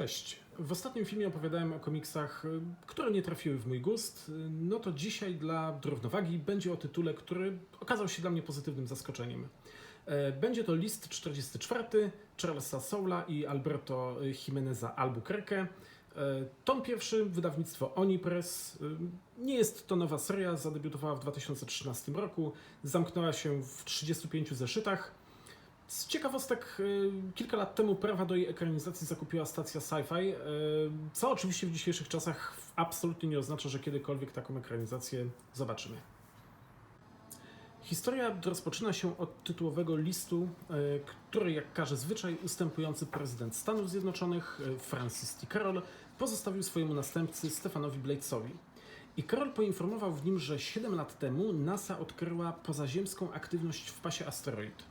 Cześć. W ostatnim filmie opowiadałem o komiksach, y, które nie trafiły w mój gust. Y, No to dzisiaj dla równowagi będzie o tytule, który okazał się dla mnie pozytywnym zaskoczeniem. E, Będzie to list 44 Charlesa Soula i Alberto Jimeneza Albuquerque. E, Tom pierwszy, wydawnictwo Oni Press. Y, Nie jest to nowa seria, zadebiutowała w 2013 roku, zamknęła się w 35 zeszytach. Z ciekawostek, y, kilka lat temu prawa do jej ekranizacji zakupiła stacja Sci-Fi, y, co oczywiście w dzisiejszych czasach absolutnie nie oznacza, że kiedykolwiek taką ekranizację zobaczymy. Historia rozpoczyna się od tytułowego listu, y, który, jak każe zwyczaj, ustępujący prezydent Stanów Zjednoczonych Francis T. Carroll pozostawił swojemu następcy Stefanowi Bladesowi. I Carroll poinformował w nim, że 7 lat temu NASA odkryła pozaziemską aktywność w pasie asteroid.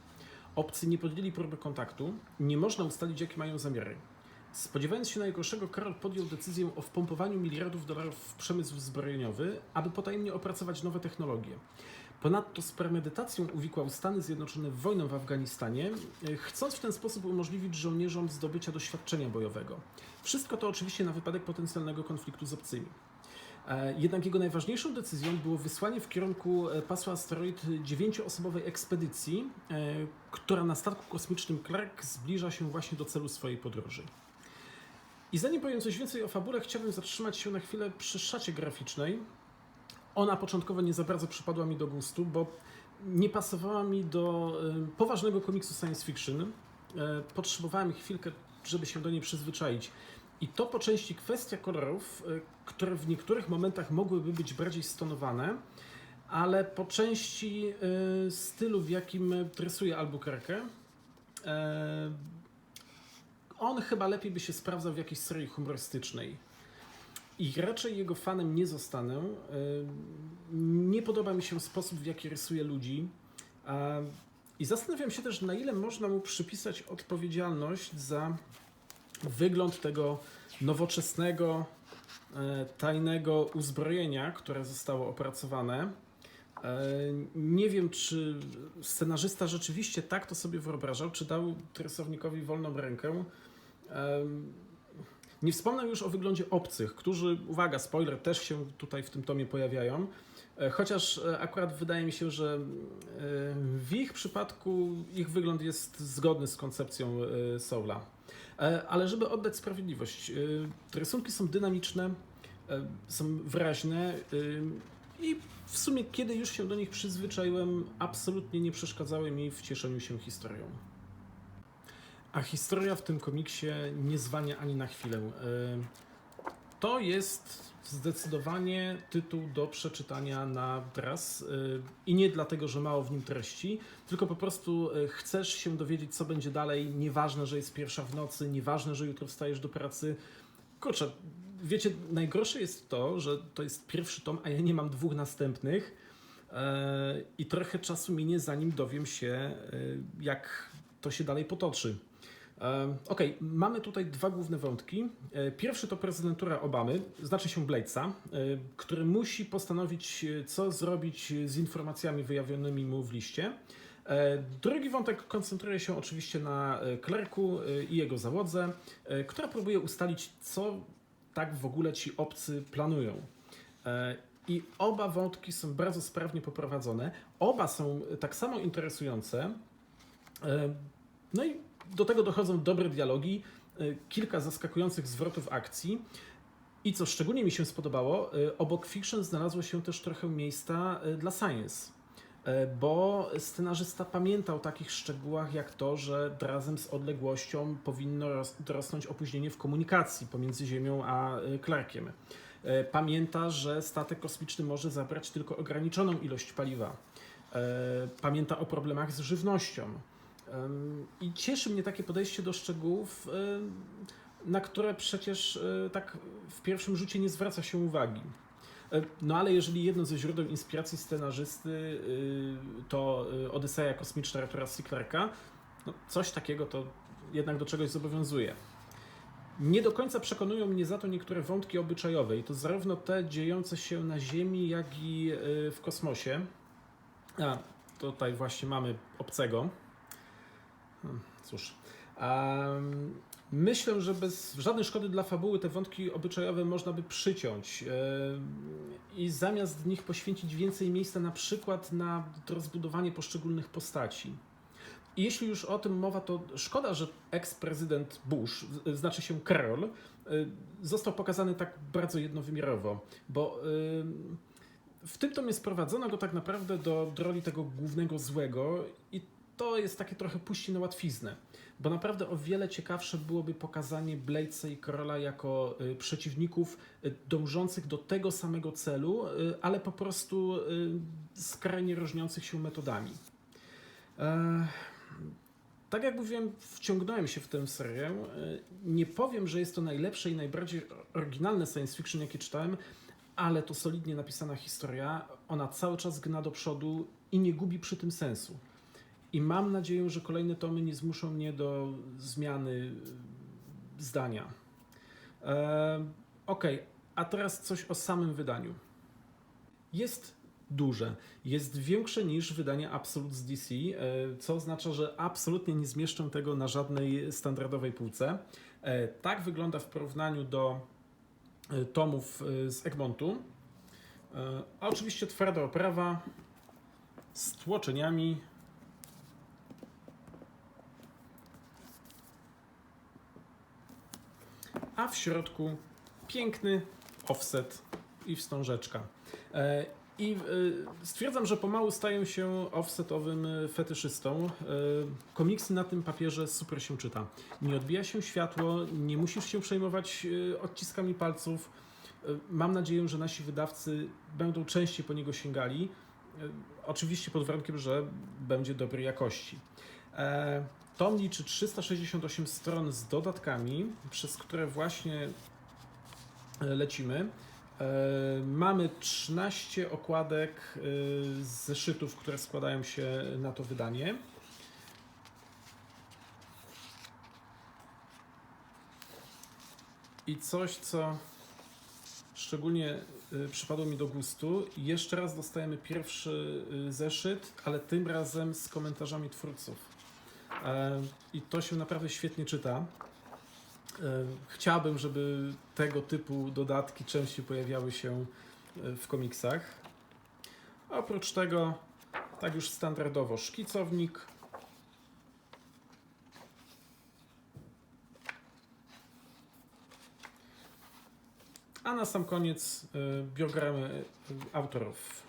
Obcy nie podjęli próby kontaktu, nie można ustalić, jakie mają zamiary. Spodziewając się najgorszego, Karol podjął decyzję o wpompowaniu miliardów dolarów w przemysł zbrojeniowy, aby potajemnie opracować nowe technologie. Ponadto z premedytacją uwikłał Stany Zjednoczone w wojnę w Afganistanie, e, chcąc w ten sposób umożliwić żołnierzom zdobycia doświadczenia bojowego. Wszystko to oczywiście na wypadek potencjalnego konfliktu z obcymi. E, Jednak jego najważniejszą decyzją było wysłanie w kierunku e, pasła asteroid dziewięcioosobowej ekspedycji, e, która na statku kosmicznym Clark zbliża się właśnie do celu swojej podróży. I zanim powiem coś więcej o fabule, chciałbym zatrzymać się na chwilę przy szacie graficznej. Ona początkowo nie za bardzo przypadła mi do gustu, bo nie pasowała mi do poważnego komiksu science fiction. Potrzebowałem chwilkę, żeby się do niej przyzwyczaić. I to po części kwestia kolorów, y, które w niektórych momentach mogłyby być bardziej stonowane, ale po części y, stylu, w jakim rysuje Albuquerque. E, On chyba lepiej by się sprawdzał w jakiejś serii humorystycznej. I raczej jego fanem nie zostanę. Nie podoba mi się sposób, w jaki rysuje ludzi. I zastanawiam się też, na ile można mu przypisać odpowiedzialność za wygląd tego nowoczesnego, e, tajnego uzbrojenia, które zostało opracowane. E, Nie wiem, czy scenarzysta rzeczywiście tak to sobie wyobrażał, czy dał rysownikowi wolną rękę. E, Nie wspomnę już o wyglądzie obcych, którzy, uwaga, spoiler, też się tutaj w tym tomie pojawiają. E, Chociaż e, akurat wydaje mi się, że e, w ich przypadku ich wygląd jest zgodny z koncepcją Soula. Ale żeby oddać sprawiedliwość, rysunki są dynamiczne, są wyraźne i w sumie, kiedy już się do nich przyzwyczaiłem, absolutnie nie przeszkadzały mi w cieszeniu się historią. A historia w tym komiksie nie zwania ani na chwilę. To jest zdecydowanie tytuł do przeczytania na teraz y, i nie dlatego, że mało w nim treści, tylko po prostu y, chcesz się dowiedzieć, co będzie dalej. Nieważne, że jest pierwsza w nocy, nieważne, że jutro wstajesz do pracy. Kurczę, wiecie, najgorsze jest to, że to jest pierwszy tom, a ja nie mam dwóch następnych e, i trochę czasu minie, zanim dowiem się, y, jak to się dalej potoczy. Okej, mamy tutaj dwa główne wątki. E, Pierwszy to prezydentura Obamy, znaczy się Bladesa, e, który musi postanowić, e, co zrobić z informacjami wyjawionymi mu w liście. Drugi wątek koncentruje się oczywiście na Klerku i jego załodze, która próbuje ustalić, co tak w ogóle ci obcy planują. I oba wątki są bardzo sprawnie poprowadzone. Oba są tak samo interesujące. No i do tego dochodzą dobre dialogi, y, kilka zaskakujących zwrotów akcji. I co szczególnie mi się spodobało, y, obok fiction znalazło się też trochę miejsca y, dla science. Bo scenarzysta pamiętał o takich szczegółach jak to, że razem z odległością powinno ros- dorosnąć opóźnienie w komunikacji pomiędzy Ziemią a Clarkiem. Pamięta, że statek kosmiczny może zabrać tylko ograniczoną ilość paliwa. Pamięta o problemach z żywnością. I cieszy mnie takie podejście do szczegółów, na które przecież y, tak w pierwszym rzucie nie zwraca się uwagi. No ale jeżeli jedno ze źródeł inspiracji scenarzysty y, to y, Odyseja Kosmiczna Artura C. No coś takiego to jednak do czegoś zobowiązuje. Nie do końca przekonują mnie za to niektóre wątki obyczajowe i to zarówno te dziejące się na Ziemi, jak i y, w kosmosie. A, tutaj właśnie mamy obcego. Hmm, Cóż. Em, Myślę, że bez żadnej szkody dla fabuły te wątki obyczajowe można by przyciąć e, i zamiast nich poświęcić więcej miejsca na przykład na rozbudowanie poszczególnych postaci. I jeśli już o tym mowa, to szkoda, że eks-prezydent Bush, z- znaczy się Carroll, e, został pokazany tak bardzo jednowymiarowo, bo e, w tym tomie sprowadzono go tak naprawdę do roli tego głównego złego i to jest takie trochę puści na łatwiznę. Bo naprawdę o wiele ciekawsze byłoby pokazanie Bladesa i Carola jako y, przeciwników y, dążących do tego samego celu, y, ale po prostu skrajnie różniących się metodami. E, tak jak mówiłem, wciągnąłem się w tę serię. Y, Nie powiem, że jest to najlepsze i najbardziej oryginalne science fiction, jakie czytałem, ale to solidnie napisana historia. Ona cały czas gna do przodu i nie gubi przy tym sensu. I mam nadzieję, że kolejne tomy nie zmuszą mnie do zmiany y, zdania. E, ok, a teraz coś o samym wydaniu. Jest duże, jest większe niż wydanie Absolute z DC, e, co oznacza, że absolutnie nie zmieszczę tego na żadnej standardowej półce. E, tak wygląda w porównaniu do e, tomów e, z Egmontu. E, A oczywiście twarda oprawa z tłoczeniami, a w środku piękny offset i wstążeczka. E, I e, stwierdzam, że pomału staję się offsetowym e, fetyszystą. Komiksy na tym papierze super się czyta. Nie odbija się światło, nie musisz się przejmować odciskami palców. Mam nadzieję, że nasi wydawcy będą częściej po niego sięgali. Oczywiście pod warunkiem, że będzie dobrej jakości. Tom liczy 368 stron z dodatkami, przez które właśnie e, lecimy. E, Mamy 13 okładek e, z zeszytów, które składają się na to wydanie. I coś, co szczególnie przypadło mi do gustu. Jeszcze raz dostajemy pierwszy zeszyt, ale tym razem z komentarzami twórców. E, I to się naprawdę świetnie czyta. E, Chciałbym, żeby tego typu dodatki częściej pojawiały się e, w komiksach. Oprócz tego, tak już standardowo, szkicownik. A na sam koniec biogramy autorów.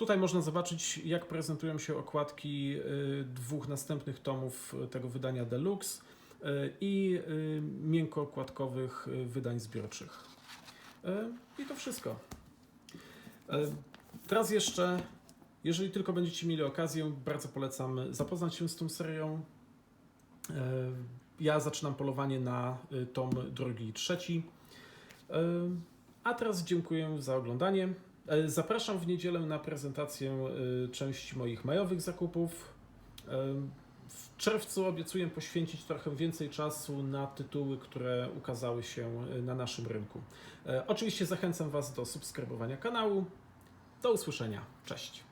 Tutaj można zobaczyć, jak prezentują się okładki y, dwóch następnych tomów y, tego wydania Deluxe y, i miękkookładkowych wydań zbiorczych. I to wszystko. Teraz jeszcze, jeżeli tylko będziecie mieli okazję, bardzo polecam zapoznać się z tą serią. Ja zaczynam polowanie na tom drugi i trzeci. A teraz dziękuję za oglądanie. E, Zapraszam w niedzielę na prezentację e, części moich majowych zakupów. E, W czerwcu obiecuję poświęcić trochę więcej czasu na tytuły, które ukazały się na naszym rynku. Oczywiście zachęcam Was do subskrybowania kanału. Do usłyszenia. Cześć.